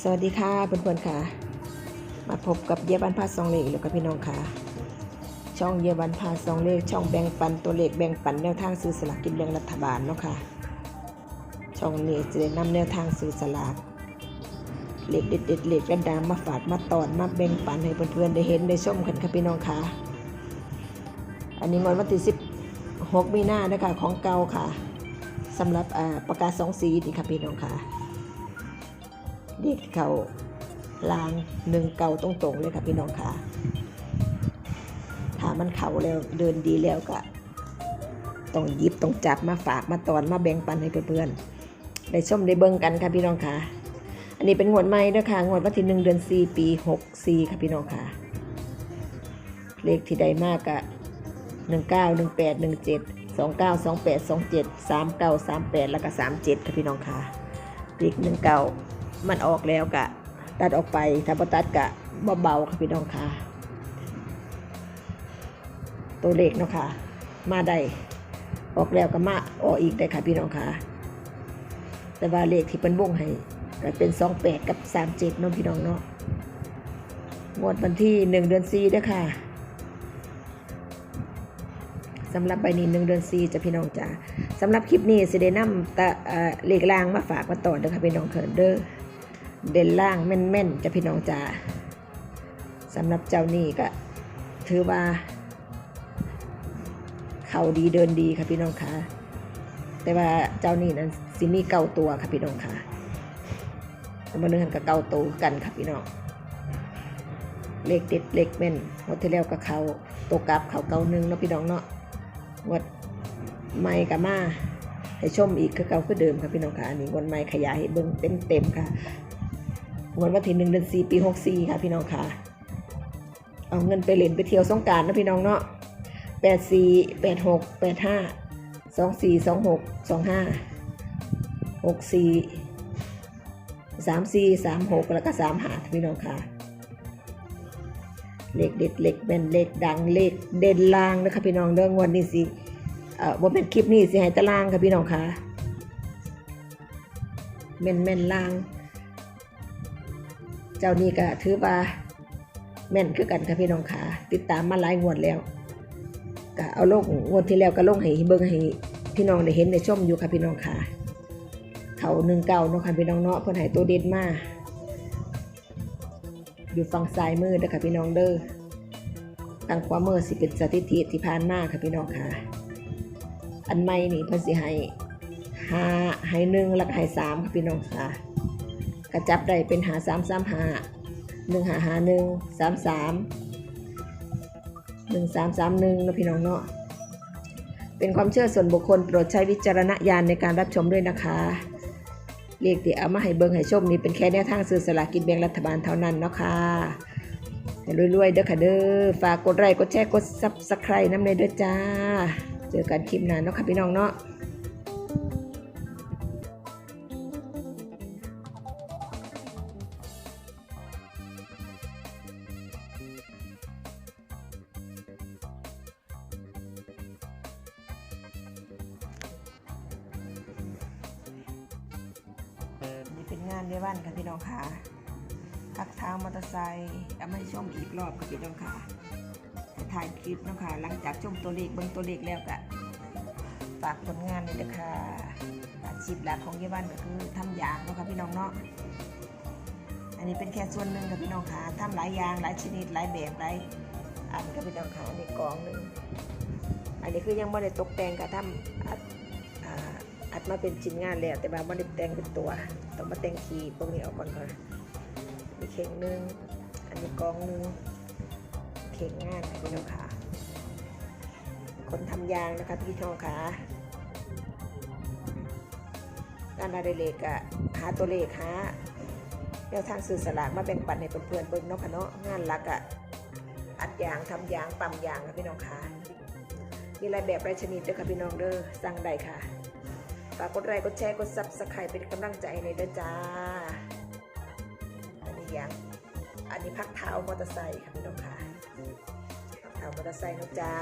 สวัสดีค่ะเพื่อนๆค่ะ มาพบกับเยบันพาสองเลขแล้วกับพี่น้องค่ะ ช่องเยบันพาสองเลขช่องแบ่งปันตัวเลขแบ่งปันแนวทางซื้อสลากกินแบ่งรัฐบาลเนาะค่ะ ช่องนี้จะได้นำแนวทางซื้อสลากเลขเด็ดๆเลขกระดามมาฝากมาตอนมาแบ่งปันให้เพื่อนๆได้เห็นได้ชมกันค่ะพี่น้องค่ะ อันนี้งวดวันที่16มีนาเด้อค่ะของเก่าค่ะสำหรับประกาศสองสีนี่ค่ะพี่น้องค่ะ เด็กเขาลางหนึ่งเก่าตรงๆเลยค่ะพี่น้องค่ะถ้ามันเข่าแล้วเดินดีแล้วก็ต้องยิบต้องจับมาฝากมาตอนมาแบ่งปันให้เพื่อนๆได้ชมได้เบิ่งกันค่ะพี่น้องค่ะ อันนี้เป็นงวดใหม่เด้อค่ะงวดวันที่หนึ่งเดือนสี่ปีหกสี่ค่ะพี่น้องค่ะ เลขที่ใดมากก็หนึ่งเก้าหนึ่งแปดหนึ่งเจ็ดสองเก้าสองแปดสองเจ็ดสามเก้าสามแปดแล้วก็สามเจ็ดค่ะพี่น้องค่ะเลขหนึ่งเก้า มันออกแล้วกะ ตัดออกไปถ้าบ่ตัดกะเบาๆค่ะพี่น้องค่ะ ตัวเลขเนาะค่ะ มาได้ออกแล้วก็มาออกอีกได้ค่ะพี่น้องค่ะ แต่ว่าเลขที่เป็นวงให้ก็เป็น28กับ37เจ็ดนาะพี่น้องเนาะงวดวันที่1เดือน4เด้อค่ะสำหรับใบนี้1เดือน4จะพี่น้องจ้าสำหรับคลิปนี้สิได้นำตะเอ่เลขลางมาฝากมาต่อเด้อค่ะพี่น้องเขินเด้อ เด่นล่างแม่นๆจะพี่น้องจ๋าสำหรับเจ้านี่ก็ถือว่า เขาดีเดินดีค่ะพี่น้องค่ะแต่ว่าเจ้านี่นั้นสิมีเก่าตัวค่ะพี่น้องค่ะแต่มาเนื้อหันกับเก่าตัวกันค่ะพี่น้องเลขเด็ดเลขแม่นงวดที่แล้วก็เขาตัวกลับเขาเก่าหนึ่งเนาะพี่น้องเนาะงวดใหม่กับมาให้ชมอีกคือเก่าคือเดิมค่ะพี่น้องค่ะอันนี้งวดใหม่ขยายให้เบิ่งเต็มๆค่ะ งวดวันที่หนึ่งเดือนสี่ปีหกสี่ค่ะพี่น้องค่ะ เอาเงินไปเล่นไปเที่ยวสงการนะพี่น้องเนาะแปดสี่แปดหกแปดห้าสองสี่สองหกสองห้าหกสี่สามสี่สามหกแล้วก็สามหาพี่น้องค่ะ เลขเด็ดเลขเป็นเลขดังเลขเด่นลางนะคะพี่น้องเรื่องวันนี้สิเอ่อว่าเป็นคลิปนี้สิให้ตารางค่ะพี่น้องค่ะแม่นแม่นลาง เจ้านี่ก็ถือว่าแม่นคือกันค่ะพี่น้องขาติดตามมาหลายงวดแล้วก็เอาลงงวดที่แล้วก็ลงให้เบิ่งให้พี่น้องได้เห็นได้ชมอยู่ค่ะพี่น้องขาเขาหนึ่งเก่าเนาะค่ะพี่น้องเนาะเพิ่นให้ตัวเด็ดมาอยู่ฝั่งซ้ายมือเด้อค่ะพี่น้องเด้อทางขวามือสิเป็นสถิติที่ผ่านมาค่ะพี่น้องค่ะ อันใหม่นี่เพิ่นสิให้ห้าให้หนึ่งแล้วก็ให้สามค่ะพี่น้องค่ะ กระจับได้เป็นหาสามสามหาหนึ่งหาหาหนึ่งสามสามหนึ่งสามสามหนึ่งนะพี่น้องเนาะเป็นความเชื่อส่วนบุคคลโปรดใช้วิจารณญาณในการรับชมด้วยนะคะเลขที่เอามาให้เบิงให้ชมนี้เป็นแค่แนวทางซื้อสลากกินแบ่งรัฐบาลเท่านั้นเนาะค่ะให้รวยๆเด้อค่ะเด้อฝากกดไลค์กดแชร์กดซับสไครต์น้ำเลยเด้อจ้า เจอกันคลิปหน้าเนาะค่ะพี่น้องเนาะ งานในบ้านค่ะพี่น้องค่ะพักเท้ามอเตอร์ไซค์เอามาชมอีกรอบค่ะพี่น้องค่ะถ่ายคลิปเนาะคะหลังจากชมตัวเลขเบิ่งตัวเลขแล้วก็ฝากผลงานเลยนะคะอาชีพหลักของยี่บ้านก็คือทำยางนะคะพี่น้องเนาะอันนี้เป็นแค่ส่วนหนึ่งค่ะพี่น้องค่ะทำหลายอย่างหลายชนิดหลายแบบหลายอันค่ะพี่น้องค่ะอันนี้กองหนึ่งอันนี้คือยังไม่ได้ตกแต่งค่ะทำ อัดมาเป็นชิ้นงานแล้ว แต่ว่าไม่ได้แต่งเป็นตัว ต้องมาแต่งขีพวกนี้ออกก่อนค่ะมีเข่งหนึ่งอันนี้กองหนึ่งเข่งงานค่ะพี่น้องค่ะคนทำยางนะคะพี่น้องค่ะการอะไรเลกอะหาตัวเลขหาแนวทางสื่อสลากมาแบ่งปันให้เพื่อนๆเบิ่งเนาะค่ะเนาะงานหลักอะอัดยางทำยางปั๊มยางค่ะพี่น้องค่ะมีลายแบบหลาชนิดเด้อค่ะพี่น้องเด้อสั่งได้ค่ะ ฝากกดไลค์กดแชร์กดซับสไครป์เป็นกำลังใจในเด้อจ้า อันนี้ยังอันนี้พักเท้ามอเตอร์ไซค์ค่ะพี่น้องค่ะพักเท้ามอเตอร์ไซค์นะจ้า